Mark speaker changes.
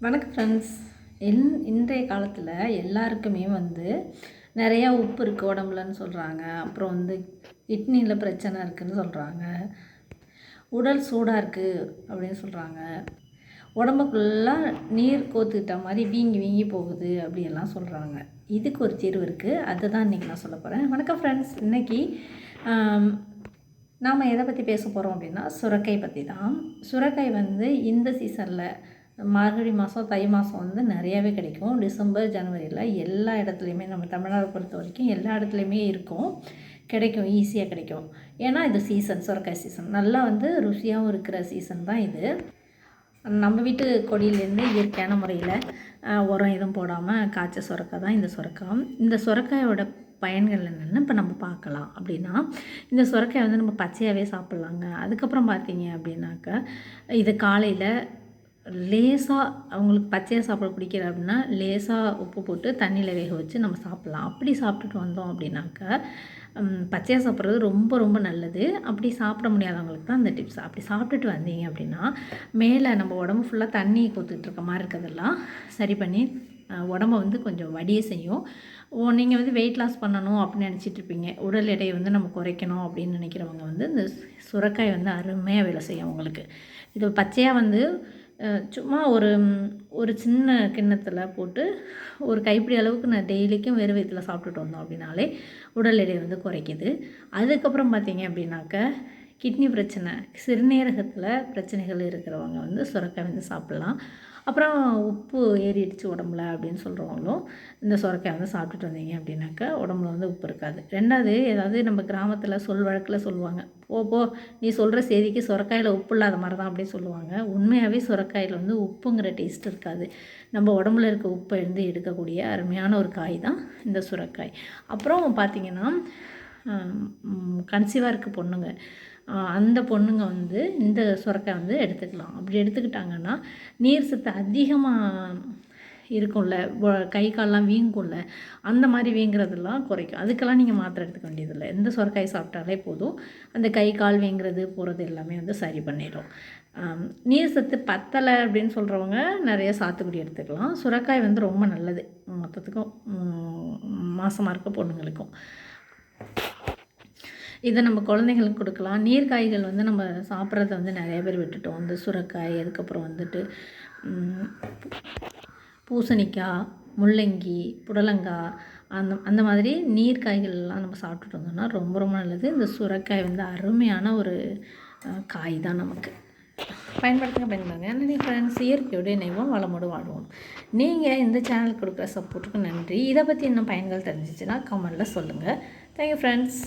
Speaker 1: வணக்கம் friends in இன்றைய காலத்தில் எல்லாருக்குமே வந்து நிறையா உப்பு இருக்குது உடம்புலன்னு சொல்கிறாங்க அப்புறம் வந்து கிட்னியில் பிரச்சனை இருக்குதுன்னு சொல்கிறாங்க உடல் சூடாக இருக்குது அப்படின்னு சொல்கிறாங்க உடம்புக்குள்ளாக நீர் கோத்துக்கிட்ட மாதிரி வீங்கி வீங்கி போகுது அப்படியெல்லாம் சொல்கிறாங்க இதுக்கு ஒரு தீர்வு இருக்குது அதுதான் இன்றைக்கி நான் சொல்ல போகிறேன் வணக்கம் ஃப்ரெண்ட்ஸ் இன்றைக்கி நாம் எதை பற்றி பேச போகிறோம் அப்படின்னா சுரக்காய் பற்றி தான் சுரக்காய் வந்து இந்த சீசனில் மார்கழி மாதம் தை மாதம் வந்து நிறையாவே கிடைக்கும். டிசம்பர் ஜனவரியில் எல்லா இடத்துலையுமே நம்ம தமிழ்நாடு பொறுத்த வரைக்கும் எல்லா இடத்துலையுமே இருக்கும். கிடைக்கும் ஈஸியாக கிடைக்கும். ஏன்னா இது சீசன் சுரக்காய் சீசன் நல்லா வந்து ருசியாகவும் இருக்கிற சீசன் தான் இது. நம்ம வீட்டு கொடியிலேருந்து இயற்கையான முறையில் உரம் எதுவும் போடாமல் காய்ச்ச சுரக்காய் தான் இந்த சுரக்காய் இந்த சுரக்காயோட பயன்கள் என்னென்னு இப்போ நம்ம பார்க்கலாம். அப்படின்னா இந்த சுரக்காய் வந்து நம்ம பச்சையாகவே சாப்பிட்லாங்க. அதுக்கப்புறம் பார்த்தீங்க அப்படின்னாக்கா இது காலையில் லேசாக அவங்களுக்கு பச்சையாக சாப்பிட பிடிக்கிற அப்படின்னா லேசாக உப்பு போட்டு தண்ணியில் வேக வச்சு நம்ம சாப்பிட்லாம். அப்படி சாப்பிட்டுட்டு வந்தோம் அப்படின்னாக்கா பச்சையாக சாப்பிட்றது ரொம்ப ரொம்ப நல்லது. அப்படி சாப்பிட முடியாதவங்களுக்கு தான் இந்த டிப்ஸ் அப்படி சாப்பிட்டுட்டு வந்தீங்க அப்படின்னா மேலே நம்ம உடம்பு ஃபுல்லாக தண்ணி கொத்துட்டு இருக்க மாதிரி இருக்கிறதெல்லாம் சரி பண்ணி உடம்ப வந்து கொஞ்சம் வடிய செய்யும். நீங்கள் வந்து வெயிட் லாஸ் பண்ணணும் அப்படின்னு நினச்சிட்டு இருப்பீங்க. உடல் எடையை வந்து நம்ம குறைக்கணும் அப்படின்னு நினைக்கிறவங்க வந்து இந்த சுரக்காய் வந்து அருமையாக வேலை செய்யும் உங்களுக்கு இது பச்சையாக வந்து சும்மா ஒரு ஒரு சின்ன கிண்ணத்தில் போட்டு ஒரு கைப்பிடி அளவுக்கு நான் டெய்லிக்கும் வெறும் வயிற்றில் சாப்பிட்டுட்டு வந்தோம் அப்படின்னாலே உடல் எடை வந்து குறைக்குது. அதுக்கப்புறம் பார்த்தீங்க அப்படின்னாக்க கிட்னி பிரச்சனை சிறுநீரகத்தில் பிரச்சனைகள் இருக்கிறவங்க வந்து சுரக்காய் வந்து சாப்பிட்லாம். அப்புறம் உப்பு ஏறிடுச்சு உடம்புல அப்படின்னு சொல்கிறவங்களும் இந்த சுரக்காய் வந்து சாப்பிட்டுட்டு வந்தீங்க அப்படின்னாக்கா உடம்புல வந்து உப்பு இருக்காது. ரெண்டாவது ஏதாவது நம்ம கிராமத்தில் சொல் வழக்கில் சொல்லுவாங்க. போ போ நீ சொல்கிற செய்திக்கு சுரக்காயில் உப்பு இல்லாத மாதிரி தான் அப்படின்னு சொல்லுவாங்க. உண்மையாகவே சுரக்காயில் வந்து உப்புங்கிற டேஸ்ட் இருக்காது. நம்ம உடம்புல இருக்க உப்பை இருந்து எடுக்கக்கூடிய அருமையான ஒரு காய் தான் இந்த சுரக்காய். அப்புறம் பார்த்திங்கன்னா கன்சீவாக இருக்க பொண்ணுங்க. அந்த பொண்ணுங்க வந்து இந்த சுரக்காய் வந்து எடுத்துக்கலாம். அப்படி எடுத்துக்கிட்டாங்கன்னா நீர் சத்து அதிகமாக இருக்கும்ல கை கால்லாம் வீங்கும்ல அந்த மாதிரி வீங்குறதெல்லாம் குறைக்கும். அதுக்கெல்லாம் நீங்கள் மாத்திரை எடுத்துக்க வேண்டியதில்லை. எந்த சுரக்காய் சாப்பிட்டாலே போதும். அந்த கை கால் வீங்குறது போகிறது எல்லாமே வந்து சரி பண்ணிடும். நீர் சத்து பத்தலை அப்படின்னு சொல்கிறவங்க நிறைய சாத்துக்குடி எடுத்துக்கலாம். சுரக்காய் வந்து ரொம்ப நல்லது. மொத்தத்துக்கும் மாதமாக இருக்க பொண்ணுங்களுக்கும். இதை நம்ம குழந்தைங்களுக்கு கொடுக்கலாம். நீர்காய்கள் வந்து நம்ம சாப்பிட்றத வந்து நிறைய பேர் விட்டுட்டோம். இந்த சுரக்காய் அதுக்கப்புறம் வந்துட்டு பூசணிக்காய் முள்ளங்கி புடலங்காய் அந்த அந்த மாதிரி நீர் காய்கள்லாம் நம்ம சாப்பிட்டுட்டு வந்தோம்னா ரொம்ப ரொம்ப நல்லது. இந்த சுரக்காய் வந்து அருமையான ஒரு காய் தான் நமக்கு. பயன்படுத்துங்க. பயன்படுங்க ஃப்ரெண்ட்ஸ் இயற்கையோடு இணைவோம். வளமோடு வாழ்வோம். நீங்கள் இந்த சேனலுக்கு கொடுக்குற சப்போர்ட்டுக்கு நன்றி. இதை பற்றி இன்னும் பயன்கள் தெரிஞ்சிச்சுன்னா கமெண்டில் சொல்லுங்கள் தேங்க்யூ ஃப்ரெண்ட்ஸ்